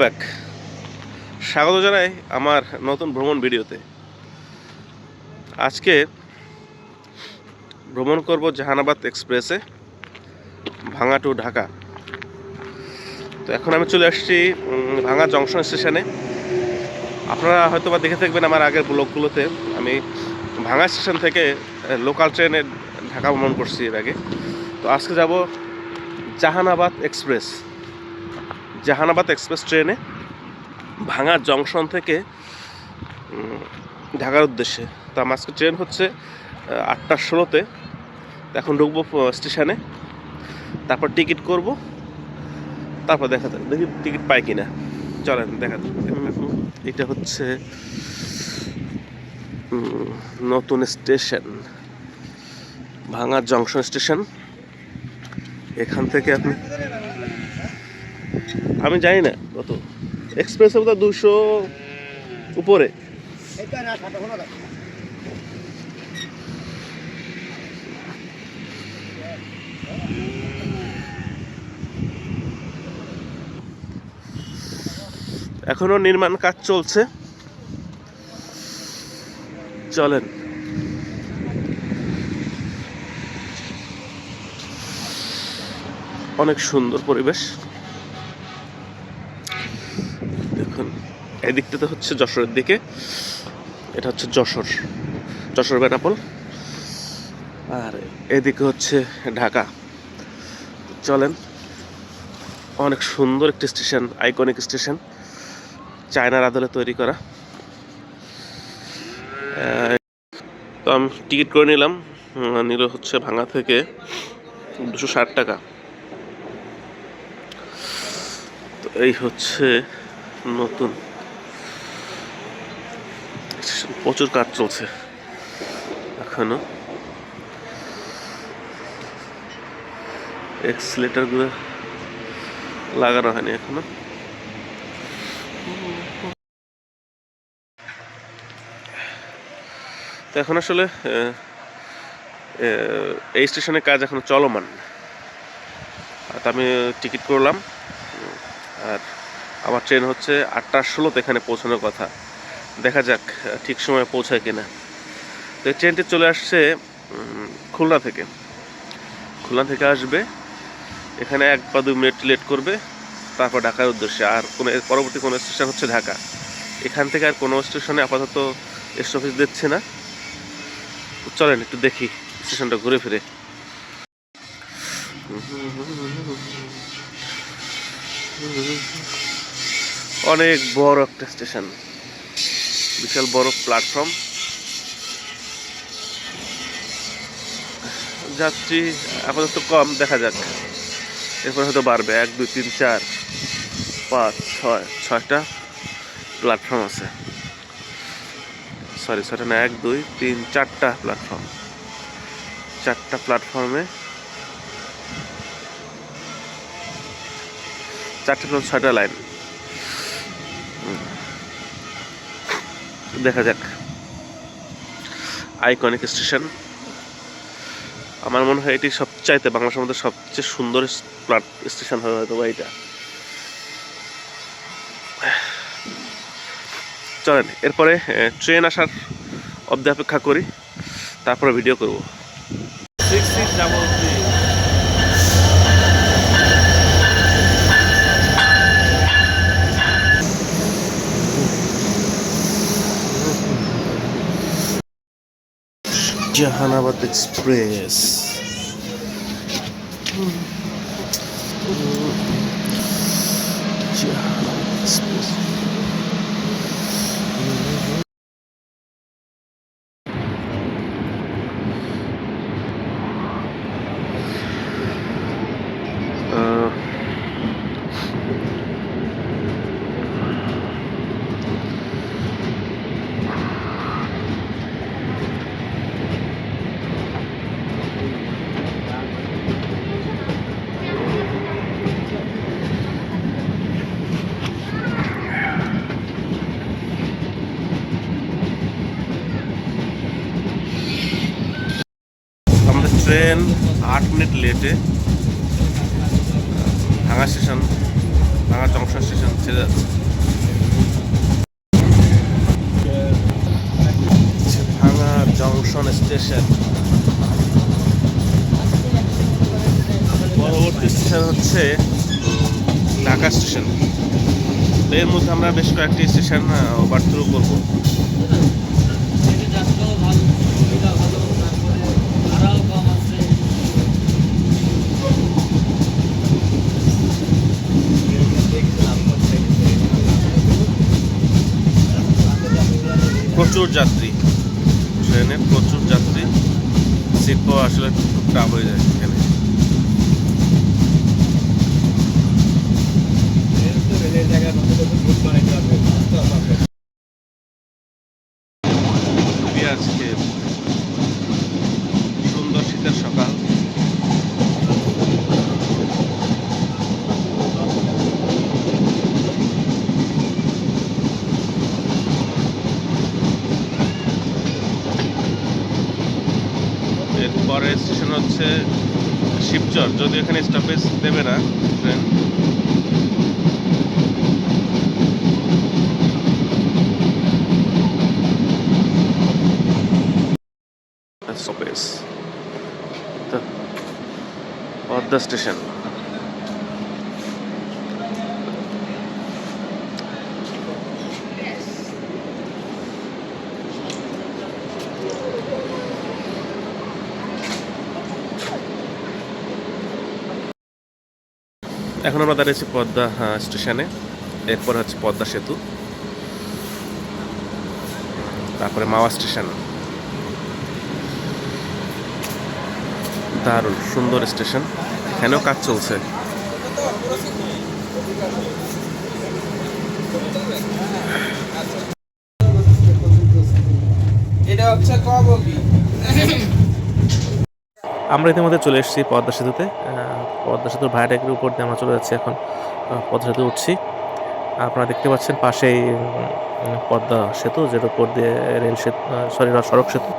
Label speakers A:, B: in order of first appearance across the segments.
A: Back. স্বাগত জানাই আমার নতুন ভ্রমণ ভিডিওতে। আজকে ভ্রমণ করব জাহানাবাদ এক্সপ্রেসে, ভাঙা টু ঢাকা। তো এখন আমি চলে আসছি ভাঙা জংশন স্টেশনে। আপনারা হয়তো বা দেখে থাকবেন আমার আগের ব্লগগুলোতে, আমি ভাঙা স্টেশন থেকে লোকাল ট্রেনে ঢাকা ভ্রমণ করছি এর আগে। তো আজকে যাব জাহানাবাদ এক্সপ্রেস। জাহানাবাদ এক্সপ্রেস ট্রেনে ভাঙা জংশন থেকে ঢাকার উদ্দেশ্যে। তা আজকে ট্রেন হচ্ছে আটটা ষোলোতে। এখন ঢুকবো স্টেশনে। তারপর টিকিট করব। তারপর দেখা যাক, দেখি টিকিট পাই কিনা। চলেন, দেখা যাক। এটা হচ্ছে নতুন স্টেশন, ভাঙা জংশন স্টেশন। এখান থেকে আপনি আমি জানি না। কত? এক্সপ্রেস বোধ দুশো উপরে। এখনও নির্মাণ কাজ চলছে। চলেন। অনেক সুন্দর পরিবেশ। এদিকটাতে হচ্ছে যশোরের দিকে। এটা হচ্ছে যশোর যশোর বেনাপোল। আর এদিকে হচ্ছে ঢাকা। চলেন, অনেক সুন্দর একটি স্টেশন, আইকনিক স্টেশন, চায়নার আদলে তৈরি করা। তো আমি টিকিট করে নিলাম নিল হচ্ছে ভাঙা থেকে দুশো ষাট টাকা। তো এই হচ্ছে নতুন প্রচুর কাজ চলছে। এখনও। এক্সিলেটারগুলো লাগানো হয়নি এখনও। তো এখন আসলে এই স্টেশনের কাজ এখনও চলমান। আর আমি টিকিট করলাম। আর আমার ট্রেন হচ্ছে আটটা ষোলোতে এখানে পৌঁছানোর কথা। দেখা যাক ঠিক সময়ে পৌঁছায় কিনা। তো ট্রেনটি চলে আসছে খুলনা থেকে। খুলনা থেকে আসবে, এখানে এক বা দুই মিনিট লেট করবে, তারপর ঢাকার উদ্দেশ্যে। আর কোনো পরবর্তী কোনো স্টেশন হচ্ছে ঢাকা। এখান থেকে আর কোনো স্টেশনে আপাতত স্টপেজ দিচ্ছে না। চলেন, একটু দেখি স্টেশনটা ঘুরে ফিরে। অনেক বড় একটা স্টেশন বিশাল বড় প্ল্যাটফর্ম যাত্রী আপাতত কম দেখা যাক। এরপর হয়তো বাড়বে। এক, দুই, তিন, চার, পাঁচ, ছয়, ছয়টা প্ল্যাটফর্ম আছে। সরি ছয়টা না, এক, দুই, তিন, চারটা প্ল্যাটফর্ম চারটা প্ল্যাটফর্মে চারটে প্লাস ছয়টা লাইন দেখা যাক। আইকনিক স্টেশন আমার মনে হয় এটি সবচাইতে বাংলাদেশের মধ্যে সবচেয়ে সুন্দর স্টেশন হবে হয়তো বা এটা চলেন, এরপরে ট্রেন আসার অব্দি অপেক্ষা করি, তারপরে ভিডিও করব। Six six double three Jahanabad express. Jahanabad express আহ, আমাদের ট্রেন আট মিনিট লেটে ভাঙা স্টেশন ভাঙা জংশন স্টেশন ছেড়ে যাচ্ছে। ভাঙা জংশন স্টেশন পরবর্তী স্টেশন হচ্ছে ঢাকা স্টেশনের মধ্যে আমরা বেশ কয়েকটি স্টেশন ওভার থ্রু করব। প্রচুর যাত্রী। ট্রেনে প্রচুর যাত্রী। সিট পাওয়া আসলে খুব টাফ হয়ে যায় এখানে। খুবই আজকে সুন্দর শীতের সকাল এরপরে স্টেশন হচ্ছে শিবচর যদি এখানে স্টপেজ দেবে না ট্রেন স্টপেজ দ্য স্টেশন এখন আমরা দাঁড়িয়েছি পদ্মা হ্যাঁ, স্টেশনে। এরপর হচ্ছে পদ্মা সেতু। তারপরে মাওয়া স্টেশন। দারুণ সুন্দর স্টেশন। এখানেও কাজ চলছে।
B: এটা হচ্ছে কবগি
A: আমরা ইতিমধ্যে চলে এসেছি পদ্মা সেতুতে। পদ্মা সেতুর ভায়াটেকের উপর দিয়ে আমরা চলে যাচ্ছি এখন পদ্মা সেতু উঠছি। আপনারা দেখতে পাচ্ছেন পাশেই পদ্মা সেতু, যেটার উপর দিয়ে রেল সেতু সরি সড়ক সেতু।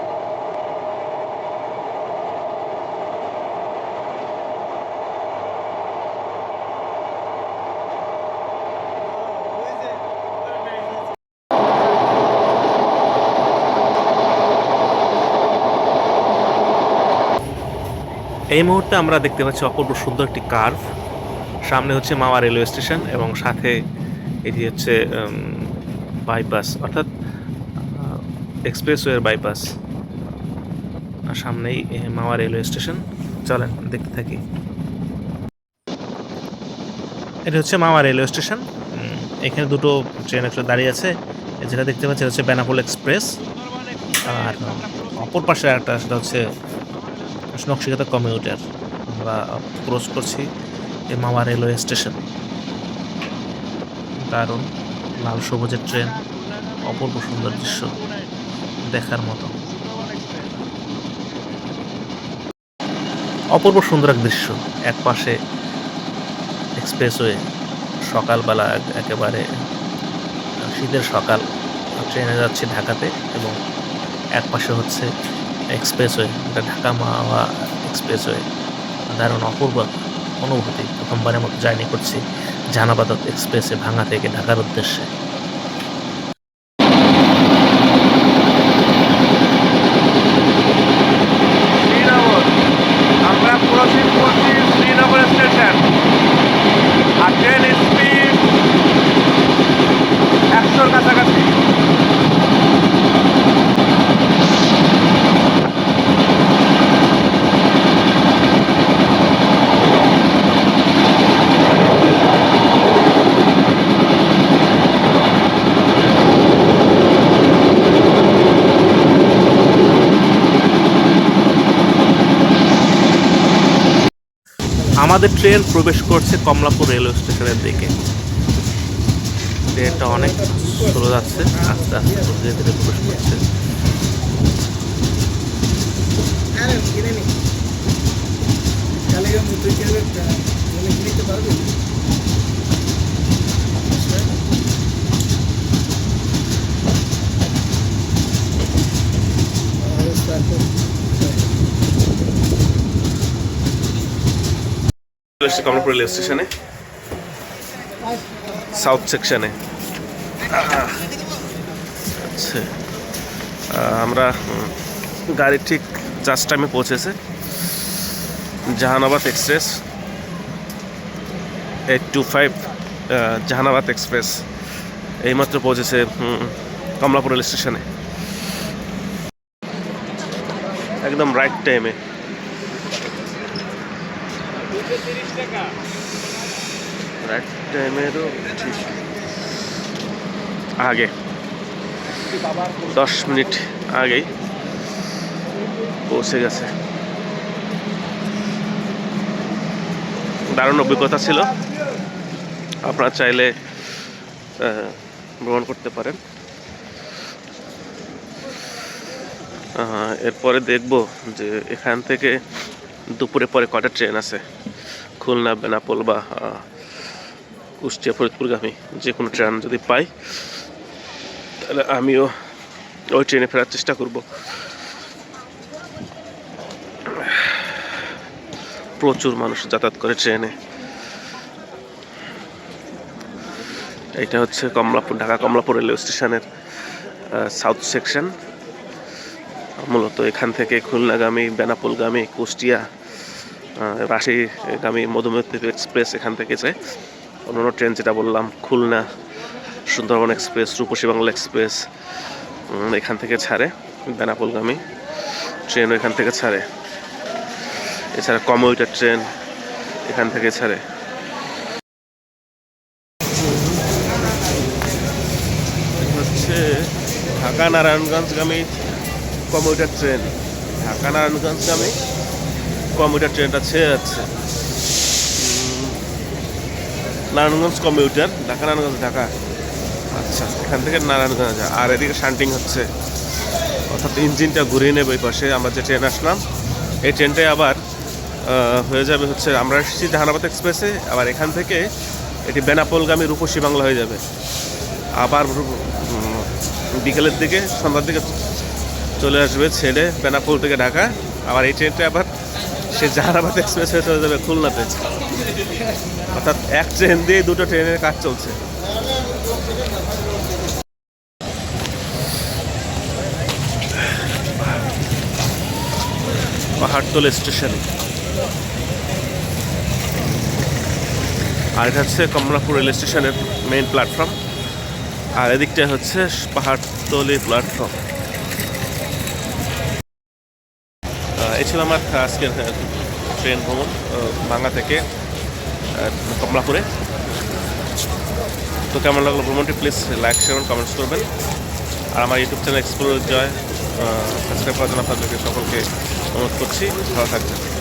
A: এই মুহূর্তে আমরা দেখতে পাচ্ছি অপূর্ব সুন্দর একটি কার্ভ। সামনে হচ্ছে মাওয়া রেলওয়ে স্টেশন এবং সাথে এটি হচ্ছে বাইপাস অর্থাৎ এক্সপ্রেসওয়ের বাইপাস আর সামনেই মাওয়া রেলওয়ে স্টেশন। চলেন, দেখতে থাকি। এটা হচ্ছে মাওয়া রেলওয়ে স্টেশন। এখানে দুটো ট্রেন একসাথে দাঁড়িয়ে আছে। যেটা দেখতে পাচ্ছি হচ্ছে বেনাপোল এক্সপ্রেস। আর অপর পাশে একটা সেটা হচ্ছে নকশিকাতা কমিউটার। আমরা ক্রস করছি এই মামা রেলওয়ে স্টেশন। দারুণ, লাল সবুজের ট্রেন, অপূর্ব সুন্দর দৃশ্য, দেখার মতো। অপূর্ব সুন্দর এক দৃশ্য, এক পাশে এক্সপ্রেসওয়ে, সকালবেলা একেবারে শীতের সকাল। ট্রেনে যাচ্ছে ঢাকাতে এবং এক পাশে হচ্ছে এক্সপ্রেসওয়ে, এটা ঢাকা মাওয়া এক্সপ্রেসওয়ে। দারুণ অপূর্ব অনুভূতি প্রথমবারের মতো জার্নি করছি জানাবাদত এক্সপ্রেসে ভাঙা থেকে ঢাকার উদ্দেশ্যে
B: শ্রীনগর আমরা ক্রসিং করছি শ্রীনগর স্টেশন আর ট্রেন স্পিড একশোর কাছাকাছি
A: আমাদের ট্রেন প্রবেশ করছে কমলাপুর রেলওয়ে স্টেশনের দিকে। ট্রেনটা অনেক স্লো যাচ্ছে, আস্তে আস্তে ধীরে ধীরে প্রবেশ করছে। চলে এসেছি কমলাপুর রেলওয়ে স্টেশনে সাউথ সেকশনে আচ্ছা। আমরা গাড়ি ঠিক জাস্ট টাইমে পৌঁছেছে। Jahanabad express eight two five Jahanabad express এইমাত্র পৌঁছেছে কমলাপুর রেল স্টেশনে। একদম রাইট টাইমে রাইট টাইমেরও ঠিক। আগে। দশ মিনিট আগেই পৌঁছে গেছে। দারুণ অভিজ্ঞতা ছিল। আপনারা চাইলে ভ্রমণ করতে পারেন। এরপরে দেখব যে এখান থেকে দুপুরে পরে কটা ট্রেন আছে। খুলনা, বেনাপোল বা কুষ্টিয়া ফরিদপুরগামী যে কোনো ট্রেন যদি পাই, তাহলে আমিও ওই ট্রেনে ফেরার চেষ্টা করব। প্রচুর মানুষ যাতায়াত করে ট্রেনে। এটা হচ্ছে কমলাপুর, ঢাকা কমলাপুর রেলওয়ে স্টেশনের সাউথ সেকশন মূলত এখান থেকে খুলনাগামী, বেনাপোলগামী, কুষ্টিয়া আহ, রাশিগামী মধুমতি এক্সপ্রেস এখান থেকে যায় অন্যান্য ট্রেন যেটা বললাম খুলনা সুন্দরবন এক্সপ্রেস রূপসী বাংলা এক্সপ্রেস এখান থেকে ছাড়ে বেনাপোলগামী ট্রেনও এখান থেকে ছাড়ে। এছাড়া কমিউটার ট্রেন এখান থেকে ছাড়ে। হচ্ছে ঢাকা নারায়ণগঞ্জগামী কমিউটার ট্রেন ঢাকা নারায়ণগঞ্জগামী কমিউটার ট্রেনটা ছেড়ে যাচ্ছে নারায়ণগঞ্জ কমিউটার ঢাকা নারায়ণগঞ্জ, ঢাকা। আচ্ছা এখান থেকে নারায়ণগঞ্জ। আর এদিকে শান্টিং হচ্ছে। অর্থাৎ ইঞ্জিনটা ঘুরিয়ে নেবে ওই পাশে। আমরা যে ট্রেন আসলাম, এই ট্রেনটাই আবার হয়ে যাবে হচ্ছে, আমরা এসেছি জাহানাবাদ এক্সপ্রেসে, আবার এখান থেকে এটি বেনাপোলগামী রূপসী বাংলা হয়ে যাবে। আবার বিকেলের দিকে, সন্ধ্যার দিকে চলে আসবে ছেড়ে বেনাপোল থেকে ঢাকা। আবার এই ট্রেনটা আবার সে জাহানাবাদ এক্সপ্রেস হয়ে চলে যাবে খুলনাতে অর্থাৎ এক ট্রেন দিয়ে দুটো ট্রেনের কাজ চলছে। পাহাড়তল স্টেশন। আর এটা হচ্ছে কমলাপুর রেল স্টেশনের মেইন প্ল্যাটফর্ম আর এদিকটা হচ্ছে পাহাড়তলি প্ল্যাটফর্ম এই ছিল আমার আজকের ট্রেন ভ্রমণ বাংলা থেকে কমলাপুরে। তো কেমন লাগল ভ্রমণটি? প্লিজ লাইক শেয়ার কমেন্টস করবেন। আর আমার YouTube channel explore Joy subscribe করার জন্য আপনাদেরকে সকলকে অনুরোধ করছি। ভালো থাকবেন।